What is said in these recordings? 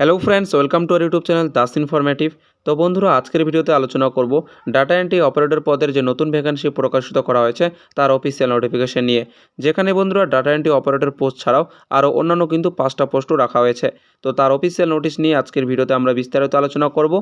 Hello friends welcome to our YouTube channel Das informative তো বন্ধুরা, আজকের ভিডিওতে আলোচনা করব ডাটা এন্ট্রি অপারেটর পদের যে নতুন ভ্যাকান্সি প্রকাশিত করা হয়েছে, তার অফিসিয়াল নোটিফিকেশন নিয়ে। যেখানে বন্ধুরা ডাটা এন্ট্রি অপারেটর পোস্ট ছাড়াও আরও অন্যান্য কিন্তু পাঁচটা পোস্টও রাখা হয়েছে। তো তার অফিসিয়াল নোটিশ নিয়ে আজকের ভিডিওতে আমরা বিস্তারিত আলোচনা করব।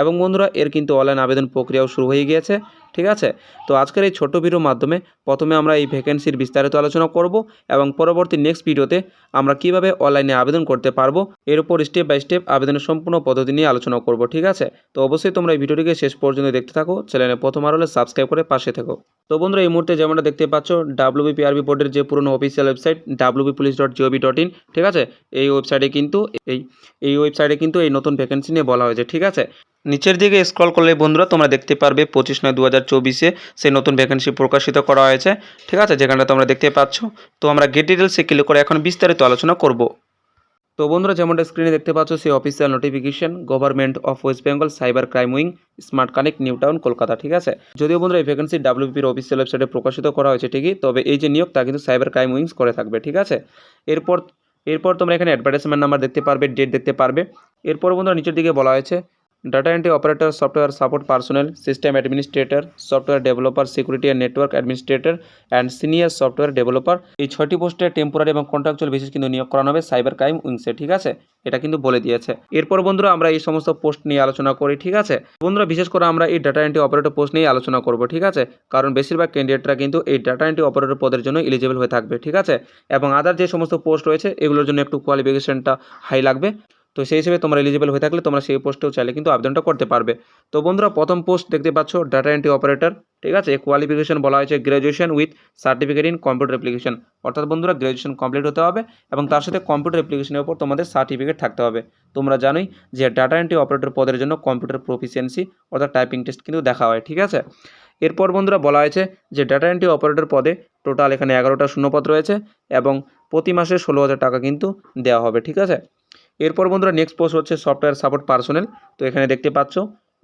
এবং বন্ধুরা, এর কিন্তু অনলাইন আবেদন প্রক্রিয়াও শুরু হয়ে গিয়েছে। ঠিক আছে? তো আজকের এই ছোট্ট ভিডিওর মাধ্যমে প্রথমে আমরা এই ভ্যাকেন্সির বিস্তারিত আলোচনা করব এবং পরবর্তী নেক্সট ভিডিওতে আমরা কীভাবে অনলাইনে আবেদন করতে পারব, এর উপর স্টেপ বাই স্টেপ আবেদনের সম্পূর্ণ পদ্ধতি নিয়ে আলোচনা করব, ঠিক আছে? তো অবশ্যই তোমরা এই ভিডিওটিকে শেষ পর্যন্ত দেখতে থাকো চ্যানেলে প্রথম আর হলে সাবস্ক্রাইব করে পাশে থেকো। তো বন্ধুরা, এই মুহূর্তে যেমনটা দেখতে পাচ্ছ ডাব্লিউবিপিআরবি বোর্ডের যে পুরনো official website WB police dot GOV dot in ঠিক আছে? এই ওয়েবসাইটে কিন্তু এই এই ওয়েবসাইটে কিন্তু এই নতুন ভ্যাকেন্সি নিয়ে বলা হয়েছে, ঠিক আছে? নিচের দিকে স্ক্রল করলে বন্ধুরা তোমরা দেখতে পারবে পঁচিশ নয় দু হাজার চব্বিশে সেই নতুন ভ্যাকেন্সি প্রকাশিত করা হয়েছে। ঠিক আছে, যেখানটা তোমরা দেখতে পাচ্ছ। তো আমরা গেট ডিটেলসে ক্লিক করে এখন বিস্তারিত আলোচনা করব। তো বন্ধুরা যেমনটা স্ক্রিনে দেখতে পাচ্ছ, সেই official notification government of West Bengal cyber crime wing smart connect New Town Kolkata, ঠিক আছে? যদিও বন্ধুরা এই ভ্যাকেন্সি ডাব্লিউপির অফিসিয়াল ওয়েবসাইটে প্রকাশিত করা হয়েছে ঠিকই, তবে এই যে নিয়োগ তা কিন্তু সাইবার ক্রাইম উইংস করে থাকবে, ঠিক আছে? এরপর এরপর তোমরা এখানে অ্যাডভার্টাইজমেন্ট নাম্বার দেখতে পারবে ডেট দেখতে পারবে। এরপর বন্ধুরা নিচের দিকে বলা হয়েছে data entry operator software support personal system administrator software developer security and network administrator and senior software developer এই ছয়টি পোস্টে টেম্পোরারি এবং কন্ট্রাকচুয়াল বেসিস কিন্তু নিয়োগ করানো হবে সাইবার ক্রাইম উইংসে ঠিক আছে? এটা কিন্তু বলে দিয়েছে। এরপর বন্ধুরা আমরা এই সমস্ত পোস্ট নিয়ে আলোচনা করি, ঠিক আছে? বন্ধুরা, বিশেষ করে আমরা এই ডাটা এন্ট্রি অপারেটর পোস্ট নিয়ে আলোচনা করব, ঠিক আছে? কারণ বেশিরভাগ ক্যান্ডিডেটরা কিন্তু এই ডাটা এন্ট্রি অপারেটর পদের জন্য এলিজিবল হয়ে থাকবে, ঠিক আছে? এবং আদার যে সমস্ত পোস্ট রয়েছে, এগুলোর জন্য একটু কোয়ালিফিকেশনটা হাই লাগবে। তো সেই হিসেবে তোমরা এলিজিবল হয়ে থাকলে তোমরা সেই পোস্টেও চাইলে কিন্তু আবেদনটা করতে পারবে। তো বন্ধুরা, প্রথম পোস্ট দেখতে পাচ্ছ ডাটা এন্ট্রি অপারেটর ঠিক আছে? কোয়ালিফিকেশন বলা হয়েছে graduation with certificate in computer application অর্থাৎ বন্ধুরা গ্র্যাজুয়েশন কমপ্লিট হতে হবে এবং তার সাথে কম্পিউটার অ্যাপ্লিকেশনের উপর তোমাদের সার্টিফিকেট থাকতে হবে। তোমরা জানোই যে ডাটা এন্ট্রি অপারেটর পদের জন্য কম্পিউটার প্রফিসিয়েন্সি অর্থাৎ টাইপিং টেস্ট কিন্তু দেখা হয়, ঠিক আছে? এরপর বন্ধুরা বলা হয়েছে যে ডাটা এন্ট্রি অপারেটর পদে টোটাল এখানে এগারোটা শূন্যপদ রয়েছে এবং প্রতি মাসে ষোলো হাজার টাকা কিন্তু দেওয়া হবে, ঠিক আছে? এরপর বন্ধুরা নেক্সট পোস্ট হচ্ছে সফটওয়্যার সাপোর্ট পার্সোনাল তো এখানে দেখতে পাচ্ছ,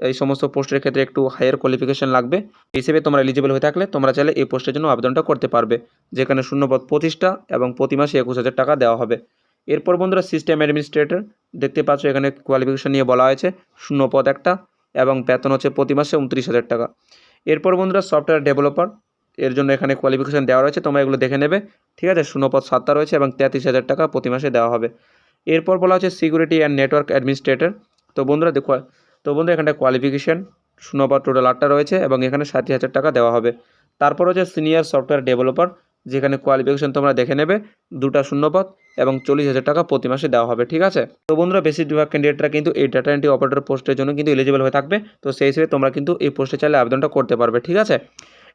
এই সমস্ত পোস্টের ক্ষেত্রে একটু হায়ার কোয়ালিফিকেশন লাগবে। হিসেবে তোমরা এলিজিবল হয়ে থাকলে তোমরা চাইলে এই পোস্টের জন্য আবেদনটা করতে পারবে, যেখানে শূন্যপদ পঁচিশটা এবং প্রতি মাসে একুশ হাজার টাকা দেওয়া হবে। এরপর বন্ধুরা সিস্টেম অ্যাডমিনিস্ট্রেটর দেখতে পাচ্ছ এখানে কোয়ালিফিকেশন নিয়ে বলা হয়েছে, শূন্যপদ একটা এবং বেতন হচ্ছে প্রতি মাসে উনত্রিশ হাজার টাকা। এরপর বন্ধুরা সফটওয়্যার ডেভেলপার এর জন্য এখানে কোয়ালিফিকেশন দেওয়া রয়েছে, তোমরা এগুলো দেখে নেবে। ঠিক আছে, শূন্যপদ সাতটা রয়েছে এবং তেত্রিশ হাজার টাকা প্রতি মাসে দেওয়া হবে। এরপর বলা হচ্ছে সিকিউরিটি অ্যান্ড নেটওয়ার্ক অ্যাডমিনিস্ট্রেটর। তো বন্ধুরা দেখো, তো বন্ধুরা এখানটা কোয়ালিফিকেশান শূন্যপদ টোটাল আটটা রয়েছে এবং এখানে ষাট হাজার টাকা দেওয়া হবে। তারপর হচ্ছে সিনিয়র সফটওয়্যার ডেভেলপার যেখানে কোয়ালিফিকেশন তোমরা দেখে নেবে, দুটা শূন্যপদ এবং চল্লিশ হাজার টাকা প্রতি মাসে দেওয়া হবে, ঠিক আছে? তো বন্ধুরা বেশিরভাগ ক্যান্ডিডেটরা কিন্তু এই ডাটা এন্ট্রি অপারেটর পোস্টের জন্য কিন্তু এলিজিবল হয়ে থাকবে। তো সেই হিসেবে তোমরা কিন্তু এই পোস্টে চাইলে আবেদনটা করতে পারবে, ঠিক আছে?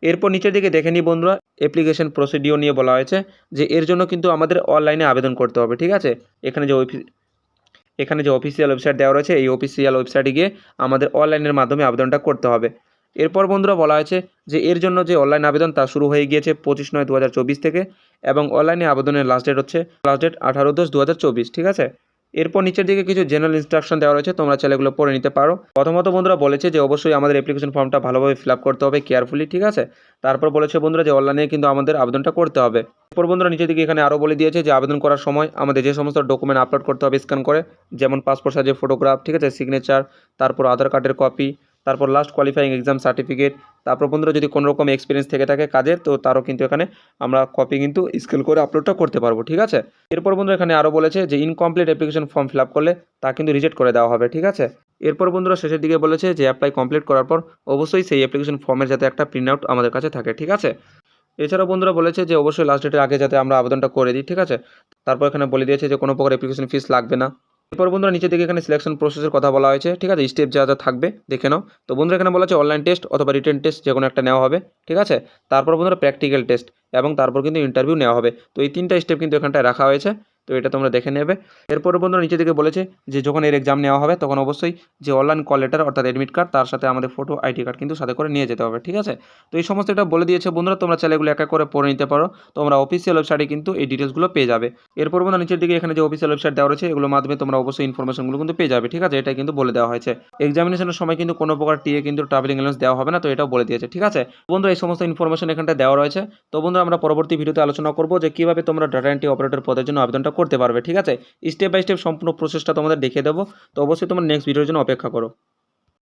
এরপর নিচের দিকে দেখে নিই বন্ধুরা অ্যাপ্লিকেশন প্রসিডিও নিয়ে বলা হয়েছে যে এর জন্য কিন্তু আমাদের অনলাইনে আবেদন করতে হবে, ঠিক আছে? এখানে যে এখানে যে অফিসিয়াল ওয়েবসাইট দেওয়া রয়েছে, এই অফিসিয়াল ওয়েবসাইটে গিয়ে আমাদের অনলাইনের মাধ্যমে আবেদনটা করতে হবে। এরপর বন্ধুরা বলা হয়েছে যে এর জন্য যে অনলাইন আবেদন তা শুরু হয়ে গিয়েছে পঁচিশ নয় দু থেকে এবং অনলাইনে আবেদনের লাস্ট ডেট হচ্ছে লাস্ট ডেট আঠারো দশ দু ঠিক আছে? এরপর নিচের দিকে কিছু জেনারেল ইনস্ট্রাকশন দেওয়া রয়েছে, তোমরা ছেলেগুলো পড়ে নিতে পারো। প্রথমত বন্ধুরা বলেছে যে, অবশ্যই আমাদের অ্যাপ্লিকেশন ফর্মটা ভালোভাবে ফিল করতে হবে কেয়ারফুলি ঠিক আছে? তারপর বলেছে বন্ধুরা যে অনলাইনে কিন্তু আমাদের আবেদনটা করতে হবে। এরপর বন্ধুরা নিচের দিকে এখানে আরও বলে দিয়েছে যে, আবেদন করার সময় আমাদের যে সমস্ত ডকুমেন্ট আপলোড করতে হবে স্ক্যান করে, যেমন পাসপোর্ট সাইজের ফটোগ্রাফ ঠিক আছে? সিগনেচার তারপর আধার কার্ডের কপি তারপর লাস্ট কোয়ালিফাইং এক্সাম সার্টিফিকেট তারপর বন্ধুরা, যদি কোনো রকম এক্সপিরিয়েন্স থেকে থাকে কাজের তো তারও কিন্তু এখানে আমরা কপি কিন্তু স্কেল করে আপলোডটা করতে পারব, ঠিক আছে? এরপর বন্ধুরা, এখানে আরও বলেছে যে ইনকমপ্লিট অ্যাপ্লিকেশন ফর্ম ফিল করলে তা কিন্তু রিজেক্ট করে দেওয়া হবে, ঠিক আছে? এরপর বন্ধুরা, শেষের দিকে বলেছে যে অ্যাপ্লাই কমপ্লিট করার পর অবশ্যই সেই অ্যাপ্লিকেশন ফর্মের যাতে একটা প্রিন্ট আউট আমাদের কাছে থাকে, ঠিক আছে? এছাড়াও বন্ধুরা বলেছে যে অবশ্যই লাস্ট ডেটের আগে যাতে আমরা আবেদনটা করে দিই, ঠিক আছে? তারপর এখানে বলে দিয়েছে যে কোনো প্রকার অ্যাপ্লিকেশন ফিস লাগবে না। এরপর বন্ধুরা নিচে দিকে এখানে সিলেকশন প্রসেসের কথা বলা হয়েছে, ঠিক আছে? স্টেপ যা যা থাকবে দেখে নাও। তো বন্ধুরা এখানে বলা হচ্ছে অনলাইন টেস্ট অথবা রিটার্ন টেস্ট যে কোনো একটা নেওয়া হবে, ঠিক আছে? তারপর বন্ধুরা প্র্যাকটিক্যাল টেস্ট এবং তারপর কিন্তু ইন্টারভিউ নেওয়া হবে। তো এই তিনটা স্টেপ কিন্তু এখানটায় রাখা হয়েছে। তো এটা তোমরা দেখে নেবে। এরপর বন্ধুরা নিচে দিকে বলেছে যে যখন এর এক্সাম নেওয়া হবে, তখন অবশ্যই যে অনলাইন কল লেটার অর্থাৎ অ্যাডমিট কার্ড তার সাথে আমাদের ফটো আইডি কার্ড কিন্তু সাথে করে নিয়ে যেতে হবে, ঠিক আছে? তো এই সমস্ত এটা বলে দিয়েছে বন্ধুরা, তোমরা চাইলে এগুলো এক এক করে পড়ে নিতে পারো। তোমরা অফিসিয়াল ওয়েবসাইটে কিন্তু এই ডিটেলসগুলো পেয়ে যাবে। এরপর বন্ধুরা নিচের দিকে এখানে যে অফিসিয়াল ওয়েবসাইট দেওয়া রয়েছে, এগুলোর মাধ্যমে তোমরা অবশ্যই ইনফরমেশনগুলো কিন্তু পেয়ে যাবে, ঠিক আছে? এটা কিন্তু বলে দেওয়া হয়েছে। এক্সামিনেশনের সময় কিন্তু কোনো প্রকার টিএ কিন্তু ট্রাভেলিং অ্যালাউন্স দেওয়া হবে না, তো এটাও বলে দিয়েছে, ঠিক আছে? বন্ধুরা এই সমস্ত ইনফরমেশন এখানটা দেওয়া রয়েছে। তো বন্ধুরা আমরা পরবর্তী ভিডিওতে আলোচনা করব যে কীভাবে তোমরা ডাটা এন্ট্রি অপারেটর পদের জন্য আবেদনটা করতে পারবে, ঠিক আছে? স্টেপ বাই স্টেপ সম্পূর্ণ প্রসেসটা তোমাদের দেখিয়ে দেবো। তো অবশ্যই তোমার নেক্সট ভিডিওর জন্য অপেক্ষা করো।